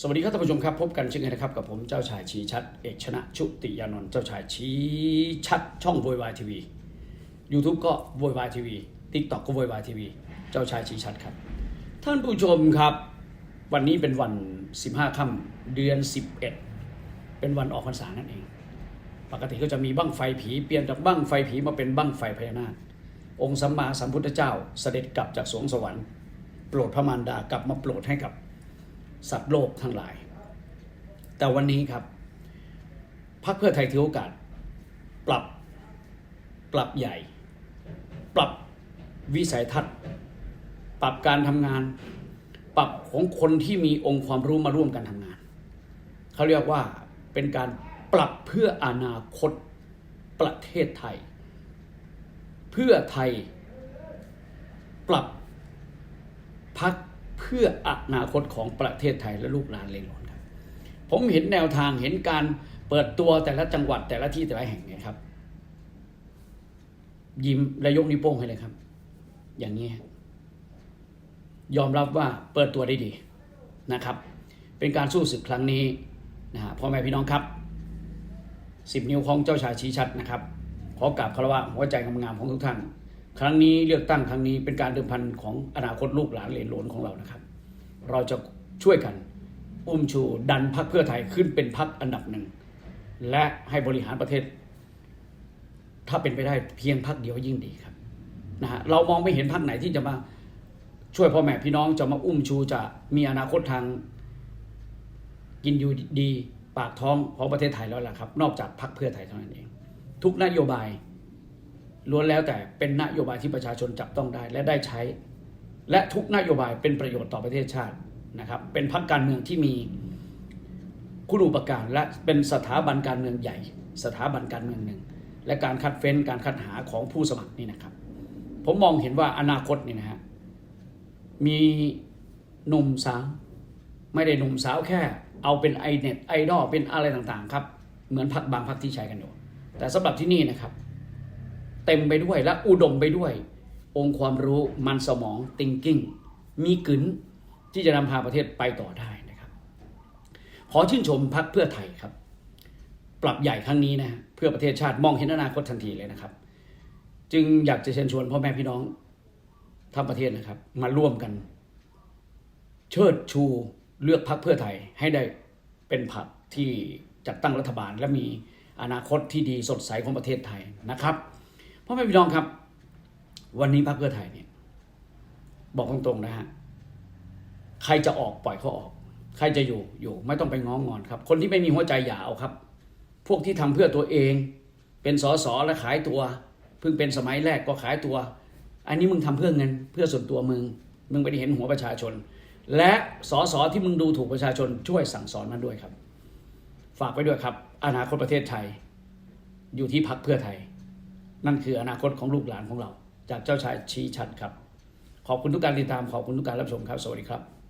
สวัสดีครับท่านผู้ชมครับ พบกันเช่นเคยนะครับกับผมเจ้าชายชีชัด เอกชนะชุติยานนท์เจ้าชายชีชัด ช่องโวยวายทีวียูทูบก็โวยวายทีวีทิกตอกก็โวยวายทีวีเจ้าชายชีชัดครับ ท่านผู้ชมครับ วันนี้เป็นวัน 15ค่ำเดือน 11 เป็นวันออกพรรษานั่นเอง ปกติก็จะมีบั้งไฟผีเปลี่ยนจากบั้งไฟผีมาเป็นบั้งไฟพญานาคองค์สัมมาสัมพุทธเจ้าเสด็จกลับจากสวงสวรรค์ โปรดพระมารดากลับมาโปรดให้กับ สัตว์โลกทั้งหลาย แต่วันนี้ครับพรรคเพื่อไทยถือโอกาส ปรับปรับใหญ่ ปรับวิสัยทัศน์ ปรับการทำงาน ปรับของคนที่มีองค์ความรู้มาร่วมกันทำงาน เขาเรียกว่าเป็นการปรับเพื่ออนาคตประเทศไทย เพื่อไทยปรับพัก พื่ออนาคตของประเทศไทยและลูกหลานเลยหลอนครับ ผมเห็นแนวทางเห็นการเปิดตัวแต่ละจังหวัดแต่ละที่แต่ละแห่งเนี่ยครับ ยิ้มและยกนิ้วโป้งให้เลยครับ อย่างนี้ยอมรับว่าเปิดตัวได้ดีนะครับ เป็นการสู้ศึกครั้งนี้นะฮะพ่อแม่พี่น้องครับสิบนิ้วของเจ้าชายชี้ชัดนะครับ ขอกราบคารวะหัวใจงามๆของทุกท่าน ครั้งนี้เลือกตั้งครั้งนี้เป็นการเดิมพันของอนาคตลูกหลานเหลนหลนของเรานะครับ เราจะช่วยกันอุ้มชูดันพรรคเพื่อไทยขึ้นเป็นพรรคอันดับหนึ่ง และให้บริหารประเทศ ถ้าเป็นไปได้เพียงพรรคเดียวยิ่งดีครับนะฮะเรามองไม่เห็นพรรคไหนที่จะมาช่วยพ่อแม่พี่น้องจะมาอุ้มชูจะมีอนาคตทางกินอยู่ดีปากท้องของประเทศไทยแล้วล่ะครับ นอกจากพรรคเพื่อไทยเท่านั้นเอง ทุกนโยบาย ล้วนแล้วแต่เป็นนโยบายที่ประชาชนจับต้องได้และได้ใช้ และทุกนโยบายเป็นประโยชน์ต่อประเทศชาตินะครับ เป็นพรรคการเมืองที่มีคุณูปการและเป็นสถาบันการเมืองใหญ่ สถาบันการเมืองหนึ่ง และการคัดเฟ้นการคัดหาของผู้สมัครนี่นะครับ ผมมองเห็นว่าอนาคตนี่นะฮะมีหนุ่มสาวไม่ได้หนุ่มสาวแค่ เอาเป็นไอเน็ตไอดอลเป็นอะไรต่างๆครับ เหมือนพักบางพักที่ใช้กันอยู่แต่สำหรับที่นี่นะครับ เต็มไปด้วยและอุดมไปด้วย องค์ความรู้มันสมอง thinking มีกึนที่จะนำพาประเทศไปต่อได้นะครับ ขอชื่นชมพักเพื่อไทยครับ ปรับใหญ่ครั้งนี้นะเพื่อประเทศชาติมองเห็นอนาคตทันทีเลยนะครับ จึงอยากจะเชิญชวนพ่อแม่พี่น้องทั้งประเทศนะครับ มาร่วมกัน เชิดชูเลือกพรรคเพื่อไทยให้ได้เป็นพรรคที่จัดตั้งรัฐบาลและมีอนาคตที่ดีสดใสของประเทศไทยนะครับ พ่อแม่พี่น้องครับ วันนี้พรรคเพื่อไทยเนี่ย บอกตรงๆนะฮะใครจะออกปล่อยเขาออก ใครจะอยู่อยู่ไม่ต้องไปง้องงอนครับ คนที่ไม่มีหัวใจอย่าเอาครับ พวกที่ทำเพื่อตัวเอง เป็นสอสอและขายตัว เพิ่งเป็นสมัยแรกก็ขายตัว อันนี้มึงทำเพื่อเงิน เพื่อส่วนตัวมึง มึงไม่ได้เห็นหัวประชาชน และสอสอที่มึงดูถูกประชาชนช่วยสั่งสอนมันด้วยครับ ฝากไว้ด้วยครับ อนาคตประเทศไทย อยู่ที่พักเพื่อไทย นั่นคืออนาคตของลูกหลานของเรา จากเจ้าชายชี้ชัดครับ ขอบคุณทุกการติดตามขอบคุณทุกการรับชมครับ สวัสดีครับ